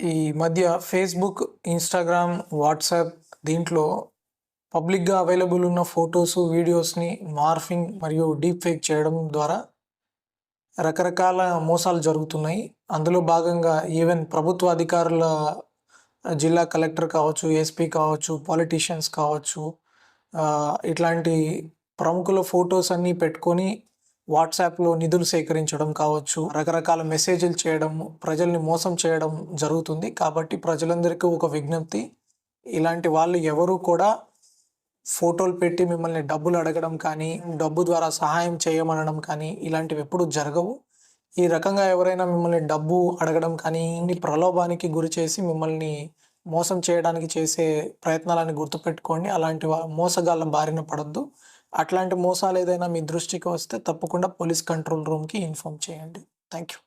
ఈ మధ్య Facebook Instagram WhatsApp దీంట్లో పబ్లిక్గా అవైలబుల్ ఉన్న ఫొటోస్ వీడియోస్ని మార్ఫింగ్ మరియు డీప్ ఫేక్ చేయడం ద్వారా రకరకాల మోసాలు జరుగుతున్నాయి. అందులో భాగంగా ఈవెన్ ప్రభుత్వ అధికారుల జిల్లా కలెక్టర్ కావచ్చు ఎస్పీ కావచ్చు పాలిటీషియన్స్ కావచ్చు ఇట్లాంటి ప్రముఖుల ఫొటోస్ అన్నీ పెట్టుకొని వాట్సాప్లో నిధులు సేకరించడం కావచ్చు రకరకాల మెసేజ్లు చేయడం ప్రజల్ని మోసం చేయడం జరుగుతుంది. కాబట్టి ప్రజలందరికీ ఒక విజ్ఞప్తి ఇలాంటి వాళ్ళు ఎవరు కూడా ఫోటోలు పెట్టి మిమ్మల్ని డబ్బులు అడగడం కానీ డబ్బు ద్వారా సహాయం చేయమనడం కానీ ఇలాంటివి ఎప్పుడూ జరగవు. ఈ రకంగా ఎవరైనా మిమ్మల్ని డబ్బు అడగడం కానీ ఇన్ని ప్రలోభానికి గురి చేసి మిమ్మల్ని మోసం చేయడానికి చేసే ప్రయత్నాలని గుర్తుపెట్టుకోండి. అలాంటి మోసగాళ్ళ బారిన పడద్దు. అట్లాంటి మోసాలు ఏదైనా మీ దృష్టికి వస్తే తప్పకుండా పోలీస్ కంట్రోల్ రూమ్కి ఇన్ఫామ్ చేయండి. Thank you